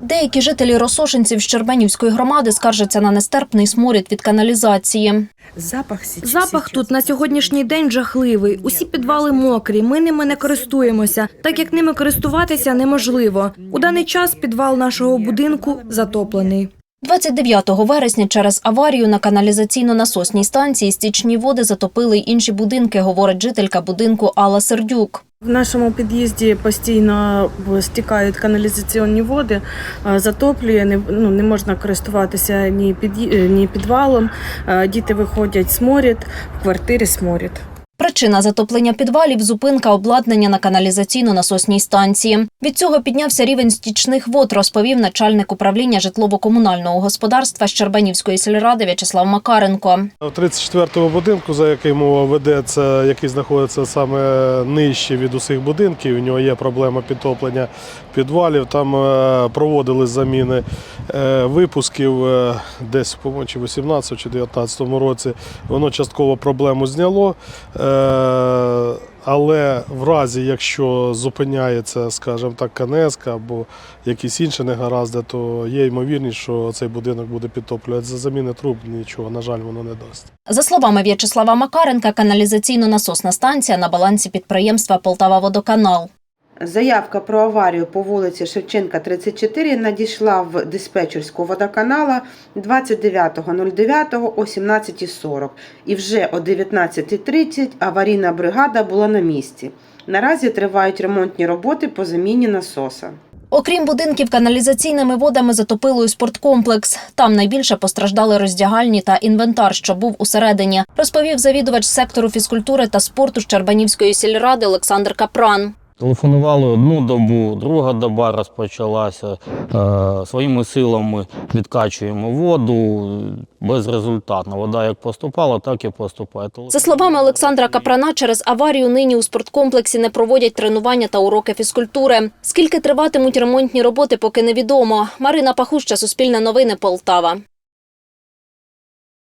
Деякі жителі Росошинців Чербанівської громади скаржаться на нестерпний сморід від каналізації. Запах. Запах тут на сьогоднішній день жахливий. Усі підвали мокрі. Ми ними не користуємося, так як ними користуватися неможливо. У даний час підвал нашого будинку затоплений. 29 вересня через аварію на каналізаційно-насосній станції стічні води затопили інші будинки, говорить жителька будинку Алла Сердюк. В нашому під'їзді постійно стікають каналізаційні води, е, затоплює, не, ну, не можна користуватися ні, під, ні підвалом. Е, Діти виходять сморід, в квартирі сморід. Причина затоплення підвалів – зупинка обладнання на каналізаційно-насосній станції. Від цього піднявся рівень стічних вод, розповів начальник управління житлово-комунального господарства Щербенівської сільради В'ячеслав Макаренко. В 34-му будинку, за який мова ведеться, який знаходиться саме нижче від усіх будинків, у нього є проблема підтоплення підвалів. Там е, проводили заміни е, випусків е, десь, чи 18 чи 19 році. Воно частково проблему зняло. Е, Але в разі, якщо зупиняється, скажімо так, канеска або якісь інші негаразди, то є ймовірність, що цей будинок буде підтоплювати. За заміни труб нічого, на жаль, воно не дасть. За словами В'ячеслава Макаренка, каналізаційно-насосна станція на балансі підприємства «Полтава-Водоканал». Заявка про аварію по вулиці Шевченка, 34 надійшла в диспетчерську водоканала 29.09 о 17.40 і вже о 19.30 аварійна бригада була на місці. Наразі тривають ремонтні роботи по заміні насоса. Окрім будинків, каналізаційними водами затопило і спорткомплекс. Там найбільше постраждали роздягальні та інвентар, що був усередині, розповів завідувач сектору фізкультури та спорту Щербанівської сільради Олександр Капран. Телефонували одну добу, друга доба розпочалася. Е, своїми силами відкачуємо воду безрезультатно. Вода як поступала, так і поступає. За словами Олександра Капрана, через аварію нині у спорткомплексі не проводять тренування та уроки фізкультури. Скільки триватимуть ремонтні роботи, поки невідомо. Марина Пахуща, Суспільне новини, Полтава.